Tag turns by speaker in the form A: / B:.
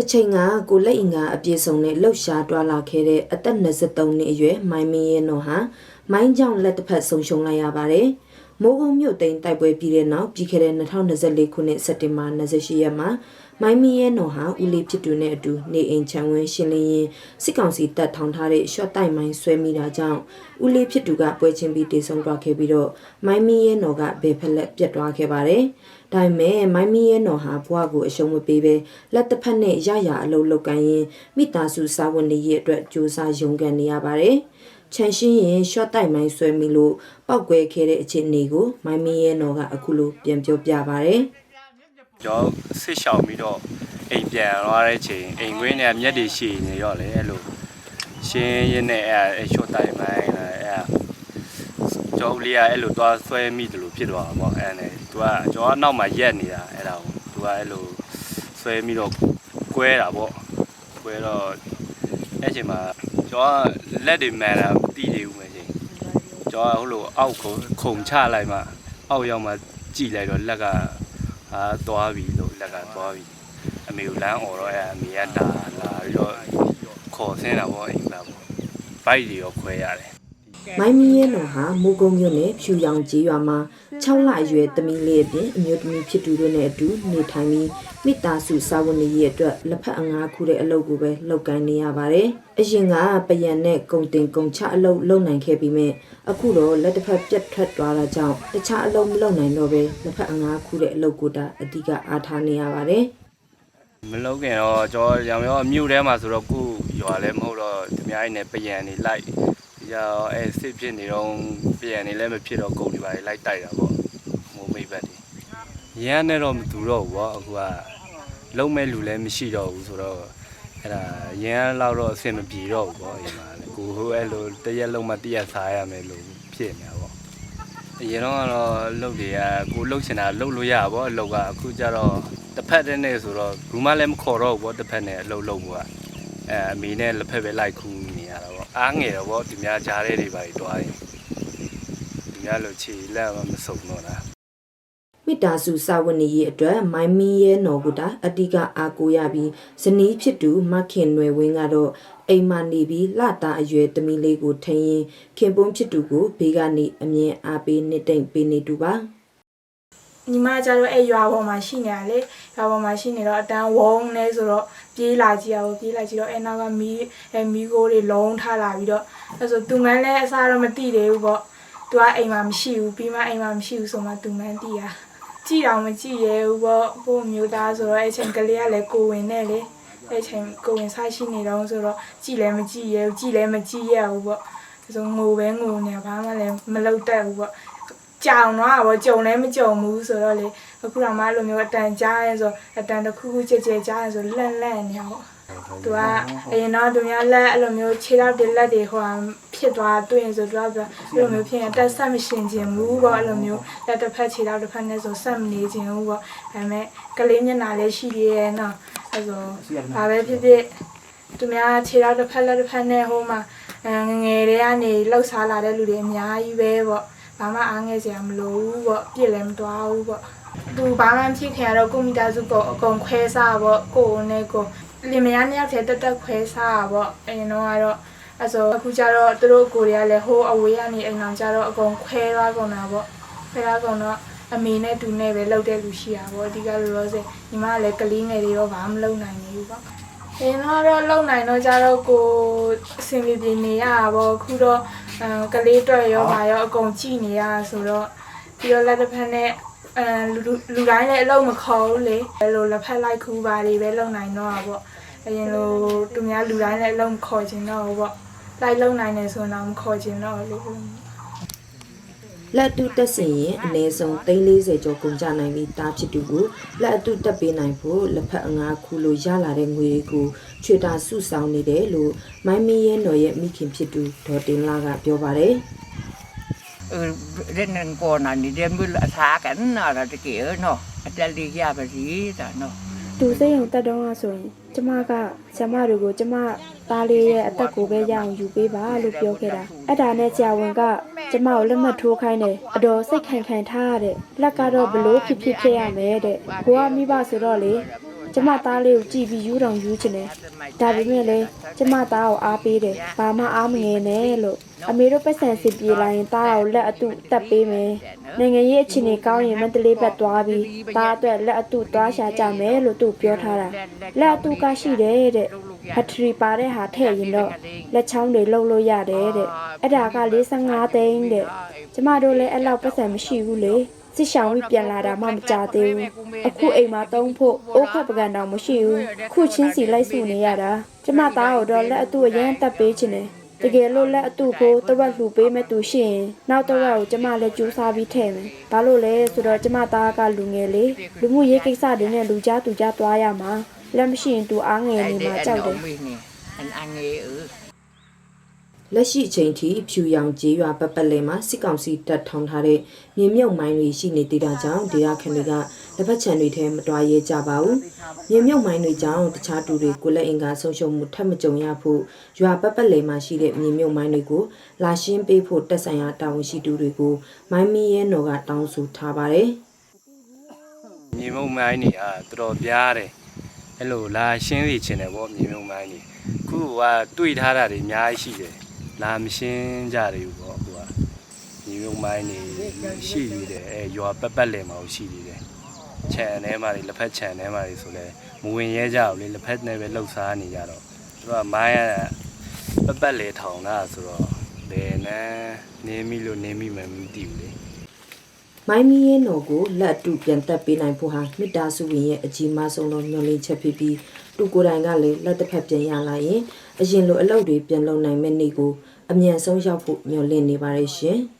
A: တစ်ချိန်ကကိုလက်အင်္ဂါအပြည့်စုံနဲ့လှုပ်ရှားတွာလာခဲ့တဲ့အသက်23နှစ်အရွယ်မိုင်းမင်းရဲ့နော်ဟာမိုင်းကြောင့်လက်တစ်ဖက်ဆုံးရှုံးလိုက်ရပါတယ်။ မိုးကုံမြို့သိမ်းတိုက်ပွဲပြီးတဲ့နောက်ပြီးခဲ့တဲ့2024ခုနှစ်စက်တင်ဘာ28ရက်မှာမိုင်းမင်းရဲ့နော်ဟာဦးလေးဖြစ်သူနဲ့အတူနေအိမ်ချမ်းဝင်းရှင်းလင်းရင်းစစ်ကောင်စီတပ်ထောင်ထားတဲ့ရှော့တိုက်မိုင်းဆွဲမိတာကြောင့်ဦးလေးဖြစ်သူကပွဲချင်းပြီးတေဆုံးသွားခဲ့ပြီးတော့မိုင်းမင်းရဲ့နော်ကဘယ်ဖက်လက်ပြတ်သွားခဲ့ပါတယ်။ဒါပေမဲ့မိုင်းမင်းရဲ့နော်ဟာဘွားကိုအရှုံးမပေးပဲလက်တစ်ဖက်နဲ့ရရအလုပ်လုပ်ကိုင်းရင်မိသားစုစာဝန်တွေရဲ့အတွက်စူးစမ်းရုန်းကန်နေရပါတယ်။ ချန်ရှင်းရင်ရှော့တိုက်မိုင်းဆွဲမိလို့ပောက်ကွဲခဲ့တဲ့အခြေအနေကိုမိုင်းမင်းရဲ့နော်ကအခုလိုပြန်ပြောပြပါတယ်။
B: ကျွန်တော်ဆစ်ရှောင်ပြီးတော့အိမ်ပြန်သွားတဲ့ချိန်အိမ်ကွင်းနဲ့မျက်တွေရှည်နေတော့လေအဲ့လိုရှင်းရင်းနဲ့အဲ့အဲ့ရှော့တိုင်မိုင်းအဲ့အဲ့ကျောင်းလေးကအဲ့လိုသွားဆွဲမိတယ်လို့ဖြစ်သွားတာပေါ့အဲ့နဲ့သူကကျွန်တော်အနောက်မှာရက်နေတာအဲ့ဒါကိုသူကအဲ့လိုဆွဲမိတော့ကွဲတာပေါ့ကွဲတော့အဲ့ချိန်မှာ ကျွန်တော်လက်တွေမှန်တာမသိသေးဘူးမယ်ချိန်ကျွန်တော်ဟိုလိုအောက်ကိုခုံချလိုက်မှအောက်ရောက်မှကြည့်လိုက်တော့လက်ကအာသွားပြီလို့လက်ကသွားပြီအမေကိုလမ်းអော်တော့အဲအမေကတာလာပြီးတော့ခေါ်ဆင်းတာပေါ့အိမ်မှာပေါ့ဘိုက်တွေရောခွဲရတယ်
A: မိုင်းမီရဲနော်ဟာမိုးကုံမြို့နယ်ဖြူရောင်ကြီးရွာမှာ6လအရွယ်သမီးလေးအပြင်အမျိုးသမီးဖြစ်သူတို့နဲ့အတူနေထိုင်ပြီးမိသားစုစာဝန်တွေရဲ့အတွက်လက်ဖက်အငါးခုတဲ့အလုပ်ကိုပဲလုပ်ကိုင်းနေရပါတယ်။အရင်ကပယံနဲ့ကုံတင်ကုံချအလုပ်လုပ်နိုင်ခဲ့ပြီးမြဲအခုတော့လက်တစ်ဖက်ပြတ်ထွက်သွားတာကြောင့်တခြားအလုပ်မလုပ်နိုင်တော့ပဲလက်ဖက်အငါးခုတဲ့အလုပ်ကိုတာအဓိကအားထားနေရပါတယ်။
B: မလုံးခင်တော့ကျွန်တော်ရောင်ရောမြို့ထဲမှာဆိုတော့ကိုရွာလည်းမဟုတ်တော့သူများနေပယံနေလိုက် ဒီတော့အဲစစ်ဖြစ်နေတော့ပယံနေလည်းမဖြစ်တော့ကုန်နေပါလေလိုက်တိုက်တာပေါ့မိုးမိတ်ဘက်တွေရမ်းနဲ့တော့မတူတော့ဘူးပေါ့အခုကလုံးမဲ့လူလည်းမရှိတော့ဘူးဆိုတော့အဲ့ဒါရမ်းလောက်တော့အဆင်မပြေတော့ဘူးပေါ့အိမ်မှာလည်းကိုဟိုအဲ့လိုတရက်လုံးမှတရက်စားရမယ်လို့ဖြစ်နေတာပေါ့အရင်တော့ကတော့အလုပ်တွေကကိုလှုပ်ချင်တာလှုပ်လို့ရပါဘောအလုပ်ကအခုကျတော့တစ်ဖက်တည်းနဲ့ဆိုတော့ဘူးမလည်းမခေါ်တော့ဘူးဘောတစ်ဖက်နဲ့အလုပ်လုပ်မှုက အဲအမေနဲ့လက်ဖက်ပဲလိုက်ခူးနေရတာပေါ့အားငယ်တော့ဘောဒီများကြားတဲ့တွေပါတွေတွားရင်ဒီများလို့ခြေလက်မမစုံတော့တာ
A: မိသားစုစာဝန်ကြီးအတွက်မိုင်းမီရဲ့နော်ကူတာအတိကအားကိုရပြီးဇနီးဖြစ်သူမခင်နွယ်ဝင်းကတော့အိမ်မှာနေပြီးလှတာအရွယ်သမီးလေးကိုထင်းရင်ခင်ပွန်းဖြစ်သူကိုဘေးကနေအမြင်အားပေးနှစ်တိမ်ပေးနေတူပါ
C: ညီမကျတော့အဲ့ရွာပေါ်မှာရှိနေရလေရွာပေါ်မှာရှိနေတော့အတန်းဝုန်းနေဆိုတော့ ပြေးလာကြည့်ရအောင်ပြေးလာကြည့်တော့အဲ့နောက်ကမီးအဲ့မီးကိုတွေလုံးထားလာပြီးတော့အဲ့ဆိုသူမန်းလည်းအစားတော့မတိသေးဘူးပေါ့သူကအိမ်မှာမရှိဘူးပြီးမှအိမ်မှာမရှိဘူးဆိုမှသူမန်းတိရကြည့်တော့မကြည့်ရဘူးပေါ့ကို့မျိုးသားဆိုတော့အဲ့ချိန်ကလေးကလည်းကိုဝင်နဲ့လေအဲ့ချိန်ကိုဝင်စားရှိနေတော့ဆိုတော့ကြည့်လည်းမကြည့်ရဘူးကြည့်လည်းမကြည့်ရဘူးပေါ့ဒါဆိုငိုပဲငိုနေဘာမှလည်းမလုပ်တတ်ဘူးပေါ့ ကြောင်တော့ဗောကြုံလည်းမကြုံဘူးဆိုတော့လေအခုတော့မှအဲ့လိုမျိုးအတန်ကြားရဲဆိုအတန်တစ်ခုခုကြဲကြဲကြားရဲဆိုလန့်လန့်နေဗောသူကအရင်တော့သူများလက်အဲ့လိုမျိုးခြေထောက်တွေလက်တွေဟိုဟာဖြစ်သွားတွေ့ရင်ဆိုတော့သူကအဲ့လိုမျိုးဖြစ်ရင်တက်ဆက်မရှင်ခြင်းဘူးဗောအဲ့လိုမျိုးလက်တစ်ဖက်ခြေထောက်တစ်ဖက်နဲ့ဆိုဆက်မနေခြင်းဘူးဗောဒါပေမဲ့ကလေးမျက်နှာလည်းရှိသေးရဲ့နော်အဲ့ဆိုဘာပဲဖြစ်ဖြစ်သူများခြေထောက်တစ်ဖက်လက်တစ်ဖက်နဲ့ဟိုမှာအဲငငယ်တွေကနေလှုပ်ရှားလာတဲ့လူတွေအများကြီးပဲဗော ဘာမှအားငယ်စရာမလိုဘူးပေါ့ပြစ်လည်းမသွားဘူးပေါ့သူဘာမှဖြစ်ခင်ရတော့ကိုမိသားစုကိုအကုန်ခွဲစားပေါ့ကိုနဲ့ကိုလင်မယားနှစ်ယောက်တည်းတက်တက်ခွဲစားပေါ့အရင်တော့ကတော့အဲ့ဆိုအခုကျတော့သူတို့ကိုတွေကလည်းဟိုးအဝေးကနေအိမ်အောင်ကျတော့အကုန်ခွဲသွားကုန်တာပေါ့ခွဲသွားကုန်တော့အမေနဲ့တူနဲ့ပဲလှုပ်တဲ့လူရှိတာပေါ့အဓိကလိုလို့ဆိုညီမကလည်းကလေးငယ်တွေတော့ဘာမှမလုပ်နိုင်ဘူးပေါ့အရင်တော့လုံနိုင်တော့ကျတော့ကိုအဆင်ပြေပြေနေရတာပေါ့အခုတော့ အဲကလေးတွေရောပါရောအကုန်ကြည့်နေရဆိုတော့ပြီးတော့လက်တစ်ဖက်နဲ့အဲလူလူတိုင်းလည်းအလုံးမခေါ်ဘူးလေအဲလိုလက်ဖက်လိုက်ခူးပါတွေပဲလုံနိုင်တော့တာပေါ့အရင်လိုသူများလူတိုင်းလည်းအလုံးမခေါ်ချင်တော့ဘူးပေါ့လိုက်လုံနိုင်တယ်ဆိုတော့မခေါ်ချင်တော့ဘူးလို့
A: လက်အတူတက်စင်ရင်အနည်းဆုံး340ကျော်ကုန်ကြနိုင်ပြီးတားဖြစ်သူကိုလက်အတူတက်ပေးနိုင်ဖို့လက်ဖက်အငါးခုလိုရလာတဲ့ငွေတွေကိုချွေတာစုဆောင်နေတယ်လို့မိုင်းမီရဲတော်ရဲ့မိခင်ဖြစ်သူဒေါ်တင်လာကပြောပါတယ်
D: ừ đến nên cô nào đi đem với lại xa cảnh nào là cái kiểu nó ở đây đi ra bà gì là nó
E: သူစိတ်ရုံတက်တော့ကဆိုရင် ကျမကဆ iam မတွေကိုကျမသားလေးရဲ့အသက်ကိုပဲရအောင်ယူပေးပါလို့ပြောခဲ့တာအဲ့ဒါနဲ့ဆရာဝန်ကကျမကိုလက်မှတ်ထိုးခိုင်းတယ်အတော်စိတ်ခံခံထားရတဲ့လက်ကတော့ဘလို့ဖြစ်ဖြစ်ဖြစ်ရမယ်တဲ့ကိုကမိဘဆိုတော့လေ ကျမသားလေးကိုကြည်ပြီးယူတော်ယူချင်တယ်ဒါပေမဲ့လည်းကျမသားကိုအားပေးတယ်ဘာမှအားမငယ်နဲ့လို့အမေတို့ပတ်စံစစ်ပြေးလာရင်သားကိုလက်အတုတက်ပေးမယ်နိုင်ငံရေးအခြေအနေကောင်းရင်မန္တလေးဘက်သွားပြီးသားအတွက်လက်အတုသွားရှာကြမယ်လို့သူပြောထားတာလက်အတုကရှိတယ်တဲ့ဟတ်ထရီပါတဲ့ဟာထည့်ရင်တော့လက်ချောင်းတွေလှုပ်လို့ရတယ်တဲ့အဲ့ဒါက45သိန်းတဲ့ကျမတို့လည်းအဲ့လောက်ပတ်စံမရှိဘူးလေ စစ်ရှောင်းတွေပြန်လာတာမှမကြသေးဘူးအခုအိမ်မှာတုံးဖို့အိုးခတ်ပကံတောင်မရှိဘူးခုချင်းစီလိုက်စုနေရတာကျမသားတို့တော့လက်အတူအရင်တက်ပေးချင်တယ်တကယ်လို့လက်အတူကိုတဝက်လှူပေးမဲ့သူရှိရင်နောက်တဝက်ကိုကျမလည်းကြိုးစားပြီးထည့်မယ်။ဘာလို့လဲဆိုတော့ကျမသားကလူငယ်လေလူမှုရေးကိစ္စတွေနဲ့လူကြားသူကြားသွားရမှာလက်မရှိရင်သူအားငယ်နေမှာကြောက်တယ်။
A: လက်ရှိအချိန်ထိဖြူရောင်ကျေးရွာပတ်ပတ်လည်မှာစစ်ကောင်စီတပ်ထောင်ထားတဲ့မြေမြုပ်မိုင်းတွေရှိနေသေးတာကြောင့်ဒေသခံတွေကလက်ဖက်ခြံတွေထဲမတွားရဲကြပါဘူး။မြေမြုပ်မိုင်းတွေကြောင့်တခြားတူတွေကိုလက်အင်္ဂါဆုံးရှုံးမှုထပ်မကြုံရဖို့ရွာပတ်ပတ်လည်မှာရှိတဲ့မြေမြုပ်မိုင်းတွေကိုလာရှင်းပေးဖို့တက်ဆိုင်ရာတာဝန်ရှိသူတွေကိုမိုင်းမီရဲနော်ကတောင်းဆိုထားပါတယ်။
B: မြေမုံမိုင်းနေအာတော်တော်ပြားတယ်အဲ့လိုလာရှင်းစီချင်တယ်ဗောမြေမုံမိုင်းနေခုကတွေ့ထားတာတွေအများကြီးရှိတယ် လာမရှင်းကြတယ်ဘူးဗောခုကမြေမုံမိုင်းနေရှိနေတယ်အဲရွာပတ်ပတ်လည်မှာရှိနေတယ်ခြံထဲမှာတွေလက်ဖက်ခြံထဲမှာတွေဆိုလဲမဝင်ရဲကြဘူးလေလက်ဖက်နဲ့ပဲလှုပ်ရှားနေကြတော့သူကမိုင်းကပတ်ပတ်လေထောင်တာဆိုတော့ဘယ်နဲ့နေမိလို့နေမိမှမသိဘူးလေ
A: မိုင်းမီရဲနော်ကိုလက်အတူပြန်တက်ပေးနိုင်ဖို့ဟာမေတ္တာစုဝင်ရဲ့အကြီးမားဆုံးသောညှော်လင့်ချက်ဖြစ်ပြီးသူကိုယ်တိုင်ကလည်းလက်တစ်ဖက်ပြန်ရလာရင် အရင်လိုအလုပ်တွေပြန်လုပ်နိုင်မယ့်နေ့ကိုအမြန်ဆုံးရောက်ဖို့ညှော်လင့်နေပါရရှင်။